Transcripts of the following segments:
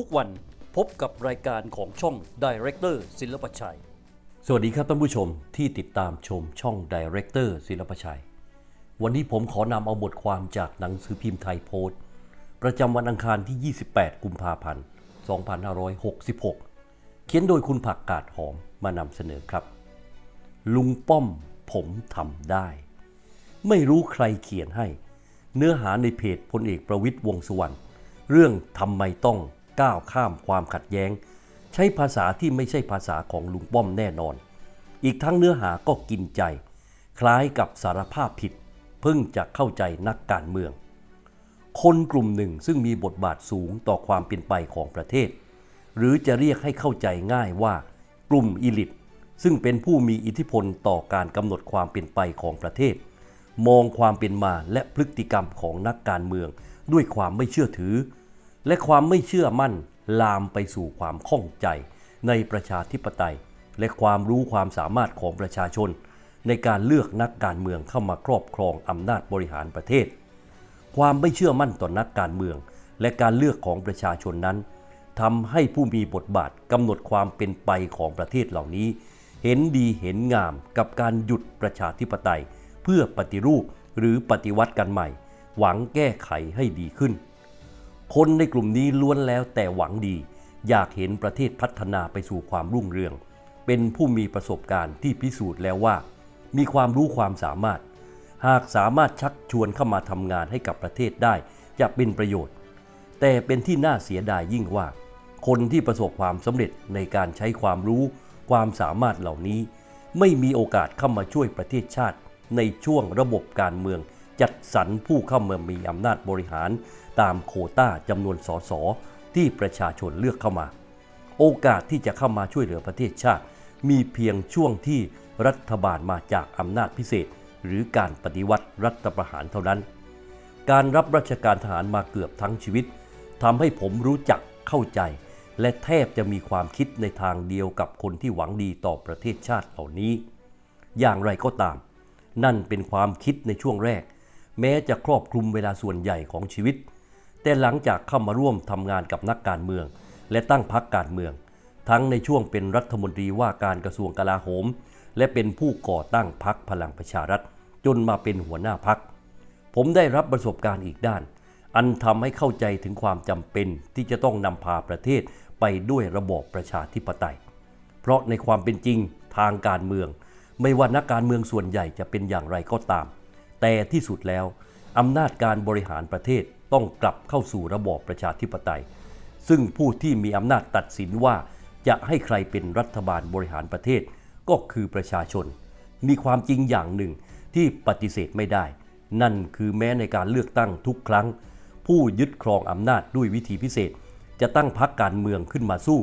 ทุกวันพบกับรายการของช่อง Director ศิลปชัย สวัสดีครับท่านผู้ชมที่ติดตามชมช่อง Director ศิลปชัย วันนี้ผมขอนำเอาบทความจากหนังสือพิมพ์ไทยโพสต์ประจำวันอังคารที่ 28 กุมภาพันธ์ 2566 เขียนโดยคุณผักกาดหอมมานำเสนอครับ ลุงป้อมผมทำได้ ไม่รู้ใครเขียนให้ เนื้อหาในเพจพลเอกประวิตยวงสุวรรณเรื่องทำไมต้อง ก้าวข้ามความขัดแย้ง ใช้ภาษาที่ไม่ใช่ภาษาของลุงป้อมแน่นอน อีกทั้งเนื้อหาก็กินใจ คล้ายกับสารภาพผิด เพิ่งจะเข้าใจนักการเมือง คนกลุ่มหนึ่งซึ่งมีบทบาทสูงต่อความเป็นไปของประเทศ หรือจะเรียกให้เข้าใจง่ายว่ากลุ่มอิลิทซึ่งเป็นผู้มีอิทธิพลต่อการกำหนดความเป็นไปของประเทศ มองความเป็นมาและพฤติกรรมของนักการเมืองด้วยความไม่เชื่อถือ และความไม่เชื่อมั่นลามไปสู่ความข้องใจในประชาธิปไตย และความรู้ความสามารถของประชาชน ในการเลือกนักการเมืองเข้ามาครอบครองอำนาจบริหารประเทศ ความไม่เชื่อมั่นต่อนนักการเมือง และการเลือกของประชาชนนั้นทำให้ผู้มีบทบาทกำหนดความเป็นไปของประเทศเหล่านี้ เห็นดีเห็นงามกับการหยุดประชาธิปไตย เพื่อปฏิรูปหรือปฏิวัติกันใหม่ หวังแก้ไขให้ดีขึ้น คนในกลุ่มนี้ล้วนแล้วแต่หวังดี อยากเห็นประเทศพัฒนาไปสู่ความรุ่งเรือง เป็นผู้มีประสบการณ์ที่พิสูจน์แล้วว่า มีความรู้ความสามารถ หากสามารถชักชวนเข้ามาทำงานให้กับประเทศได้จะเป็นประโยชน์ แต่เป็นที่น่าเสียดายยิ่งว่า คนที่ประสบความสำเร็จในการใช้ความรู้ ความสามารถเหล่านี้ ไม่มีโอกาสเข้ามาช่วยประเทศชาติในช่วงระบบการเมือง จัดสรรผู้เข้ามามีอำนาจบริหารตามโคต้าจำนวนสสที่ประชาชนเลือกเข้ามา โอกาสที่จะเข้ามาช่วยเหลือประเทศชาติ มีเพียงช่วงที่รัฐบาลมาจากอำนาจพิเศษ หรือการปฏิวัติรัฐประหารเท่านั้น การรับราชการทหารมาเกือบทั้งชีวิตทำให้ผมรู้จักเข้าใจ และแทบจะมีความคิดในทางเดียวกับคนที่หวังดีต่อประเทศชาติเหล่านี้ อย่างไรก็ตาม นั่นเป็นความคิดในช่วงแรก แม้จะครอบคลุมเวลาส่วนใหญ่ของชีวิต แต่หลังจากเข้ามาร่วมทำงานกับนักการเมือง และตั้งพรรคการเมือง ทั้งในช่วงเป็นรัฐมนตรีว่าการกระทรวงกลาโหม และเป็นผู้ก่อตั้งพรรคพลังประชารัฐ จนมาเป็นหัวหน้าพรรคผมได้รับประสบการณ์อีกด้าน อันทำให้เข้าใจถึงความจำเป็นที่จะต้องนำพาประเทศไปด้วยระบอบประชาธิปไตย เพราะในความเป็นจริงทางการเมือง ไม่ว่านักการเมืองส่วนใหญ่จะเป็นอย่างไรก็ตาม แต่ที่สุดแล้วอำนาจการบริหารประเทศต้องกลับเข้าสู่ระบอบประชาธิปไตย ซึ่งผู้ที่มีอำนาจตัดสินว่าจะให้ใครเป็นรัฐบาลบริหารประเทศก็คือประชาชน มีความจริงอย่างหนึ่งที่ปฏิเสธไม่ได้ นั่นคือแม้ในการเลือกตั้งทุกครั้ง ผู้ยึดครองอำนาจด้วยวิธีพิเศษ จะตั้งพรรคการเมืองขึ้นมาสู้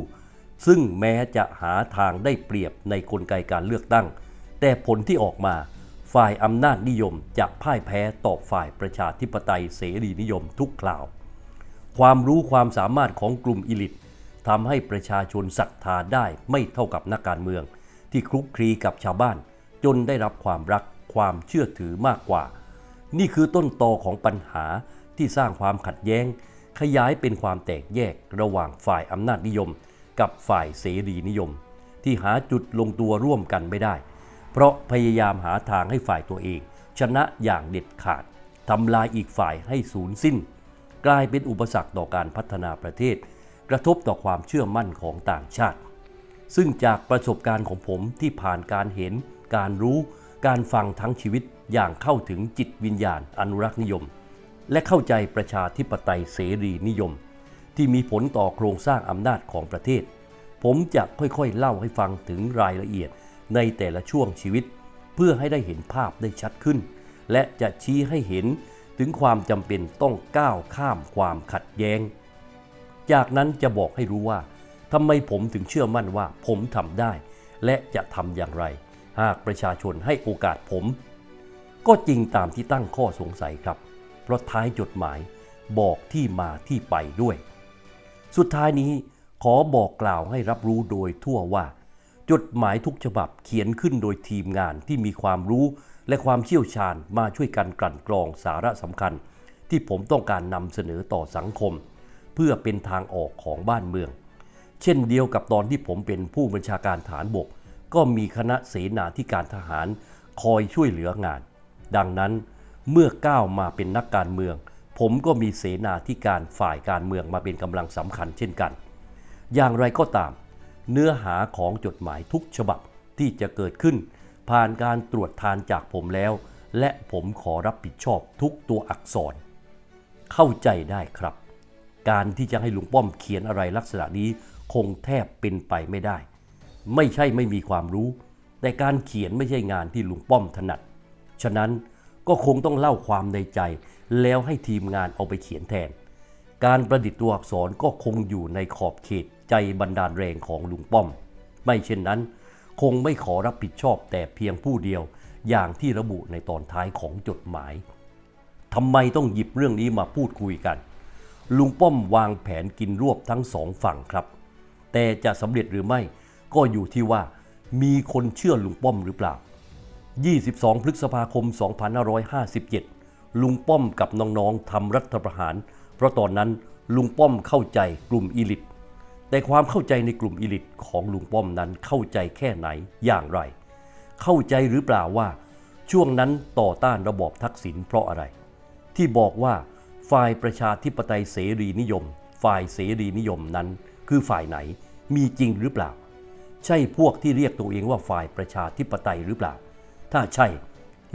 ซึ่งแม้จะหาทางได้เปรียบในกลไกการเลือกตั้ง แต่ผลที่ออกมา ฝ่ายอำนาจนิยมจะพ่ายแพ้ต่อฝ่ายประชาธิปไตยเสรีนิยมทุกคราว ความรู้ความสามารถของกลุ่มอิลิททำให้ประชาชนศรัทธาได้ไม่เท่ากับนักการเมือง ที่คลุกคลีกับชาวบ้าน จนได้รับความรักความเชื่อถือมากกว่า นี่คือต้นตอของปัญหาที่สร้างความขัดแย้ง ขยายเป็นความแตกแยกระหว่างฝ่ายอำนาจนิยม กับฝ่ายเสรีนิยม ที่หาจุดลงตัวร่วมกันไม่ได้ เพราะพยายามหาทางให้ฝ่ายตัวเอง ชนะอย่างเด็ดขาดทำลายอีกฝ่ายให้สูญสิ้น กลายเป็นอุปสรรคต่อการพัฒนาประเทศ กระทบต่อความเชื่อมั่นของต่างชาติ ซึ่งจากประสบการณ์ของผมที่ผ่านการเห็น การรู้ การฟังทั้งชีวิตอย่างเข้าถึงจิตวิญญาณอนุรักษ์นิยม และเข้าใจประชาธิปไตยเสรีนิยม ที่มีผลต่อโครงสร้างอำนาจของประเทศ ผมจะค่อยๆเล่าให้ฟังถึงรายละเอียด ในแต่ละช่วงชีวิต เพื่อให้ได้เห็นภาพได้ชัดขึ้น และจะชี้ให้เห็นถึงความจำเป็นต้องก้าวข้ามความขัดแย้ง จากนั้นจะบอกให้รู้ว่าทำไมผมถึงเชื่อมั่นว่าผมทำได้ และจะทำอย่างไร หากประชาชนให้โอกาสผม ก็จริงตามที่ตั้งข้อสงสัยครับ เพราะท้ายจดหมายบอกที่มาที่ไปด้วย สุดท้ายนี้ขอบอกกล่าวให้รับรู้โดยทั่วว่า จดหมายทุกฉบับเขียนขึ้นโดยทีมงานที่มีความรู้และความเชี่ยวชาญมาช่วยกันกลั่นกรองสาระสำคัญ ที่ผมต้องการนำเสนอต่อสังคม เพื่อเป็นทางออกของบ้านเมือง เช่นเดียวกับตอนที่ผมเป็นผู้บัญชาการฐานบก ก็มีคณะเสนาธิการทหารคอยช่วยเหลืองาน ดังนั้นเมื่อก้าวมาเป็นนักการเมือง ผมก็มีเสนาธิการฝ่ายการเมืองมาเป็นกำลังสำคัญเช่นกัน อย่างไรก็ตาม เนื้อหาของจดหมายทุกฉบับที่จะเกิดขึ้น ผ่านการตรวจทานจากผมแล้ว และผมขอรับผิดชอบทุกตัวอักษร เข้าใจได้ครับ การที่จะให้ลุงป้อมเขียนอะไรลักษณะนี้คงแทบเป็นไปไม่ได้ ไม่ใช่ไม่มีความรู้ แต่การเขียนไม่ใช่งานที่ลุงป้อมถนัด ฉะนั้นก็คงต้องเล่าความในใจ แล้วให้ทีมงานเอาไปเขียนแทน การประดิษฐ์ตัวอักษรก็คงอยู่ในขอบเขต ใจบันดาลแรงของลุงป้อม ไม่เช่นนั้น คงไม่ขอรับผิดชอบแต่เพียงผู้เดียวอย่างที่ระบุในตอนท้ายของจดหมายทำไมต้องหยิบเรื่องนี้มาพูดคุยกัน ลุงป้อมวางแผนกินรวบทั้งสองฝั่งครับ แต่จะสำเร็จหรือไม่ก็อยู่ที่ว่า มีคนเชื่อลุงป้อมหรือเปล่า 22 พฤษภาคม 2557 ลุงป้อมกับน้องๆทำรัฐประหาร เพราะตอนนั้นลุงป้อมเข้าใจกลุ่มอีลิต แต่ความเข้าใจในกลุ่มอีลิตของลุงป้อมนั้นเข้าใจแค่ไหนอย่างไร เข้าใจหรือเปล่าว่า ช่วงนั้นต่อต้านระบอบทักษิณเพราะอะไร ที่บอกว่าฝ่ายประชาธิปไตยเสรีนิยม ฝ่ายเสรีนิยมนั้น คือฝ่ายไหนมีจริงหรือเปล่า ใช่พวกที่เรียกตัวเองว่าฝ่ายประชาธิปไตยหรือเปล่า ถ้าใช่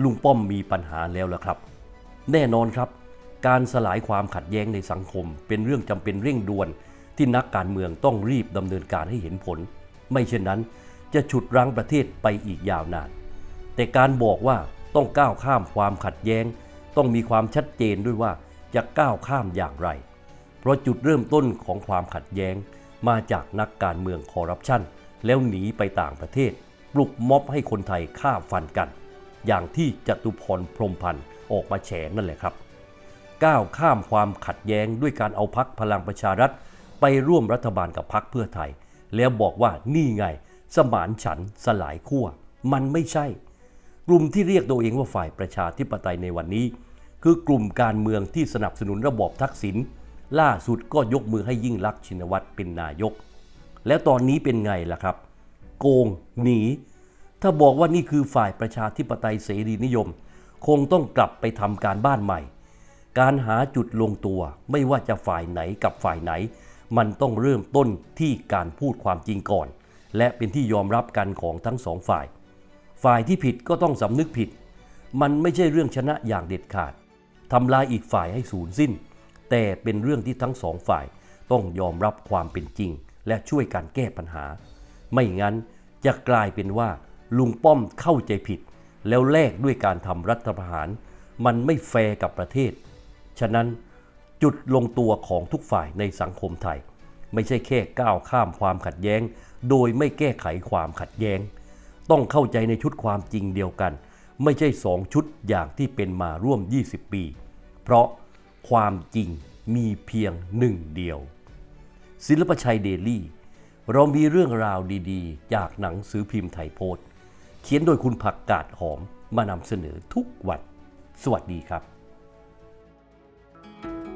ลุงป้อมมีปัญหาแล้วละครับ แน่นอนครับ การสลายความขัดแย้งในสังคมเป็นเรื่องจำเป็นเร่งด่วน ที่นักการเมืองต้องรีบดำเนินการให้เห็นผล ไม่เช่นนั้นจะฉุดรั้งประเทศไปอีกยาวนาน แต่การบอกว่าต้องก้าวข้ามความขัดแย้ง ต้องมีความชัดเจนด้วยว่าจะก้าวข้ามอย่างไร เพราะจุดเริ่มต้นของความขัดแย้ง มาจากนักการเมืองคอร์รัปชันแล้วหนีไปต่างประเทศ ปลุกม็อบให้คนไทยฆ่าฟันกัน อย่างที่จตุพรพรมพันธ์ออกมาแฉนั่นแหละครับ ก้าวข้ามความขัดแย้งด้วยการเอาพักพลังประชารัฐ ไปร่วมรัฐบาลกับพักเพื่อไทย แล้วบอกว่านี่ไง สมานฉันท์สลายขั้วมันไม่ใช่ กลุ่มที่เรียกตัวเองว่าฝ่ายประชาธิปไตยในวันนี้ คือกลุ่มการเมืองที่สนับสนุนระบอบทักษิณล่าสุดก็ยกมือให้ยิ่งลักษณ์ชินวัตรเป็นนายก แล้วตอนนี้เป็นไงล่ะครับ โกงหนี ถ้าบอกว่านี่คือฝ่ายประชาธิปไตยเสรีนิยม คงต้องกลับไปทำการบ้านใหม่ การหาจุดลงตัวไม่ว่าจะฝ่ายไหนกับฝ่ายไหน มันต้องเริ่มต้นที่การพูดความจริงก่อน และเป็นที่ยอมรับกันของทั้งสองฝ่าย ฝ่ายที่ผิดก็ต้องสำนึกผิด มันไม่ใช่เรื่องชนะอย่างเด็ดขาดทำลายอีกฝ่ายให้สูญสิ้น แต่เป็นเรื่องที่ทั้งสองฝ่าย ต้องยอมรับความเป็นจริง และช่วยกันแก้ปัญหา ไม่งั้นจะกลายเป็นว่า ลุงป้อมเข้าใจผิด แล้วแลกด้วยการทำรัฐประหาร มันไม่แฟร์กับประเทศ ฉะนั้น จุดลงตัวของทุกฝ่ายในสังคมไทย ไม่ใช่แค่ก้าวข้ามความขัดแย้ง โดยไม่แก้ไขความขัดแย้ง ต้องเข้าใจในชุดความจริงเดียวกัน ไม่ใช่สองชุดอย่างที่เป็นมาร่วม 20 ปี เพราะความจริงมีเพียงหนึ่งเดียว ศิลปชัยเดลี่ เรามีเรื่องราวดีๆ จากหนังสือพิมพ์ไทยโพสต์ เขียนโดยคุณผักกาดหอมมานำเสนอทุกวัน สวัสดีครับ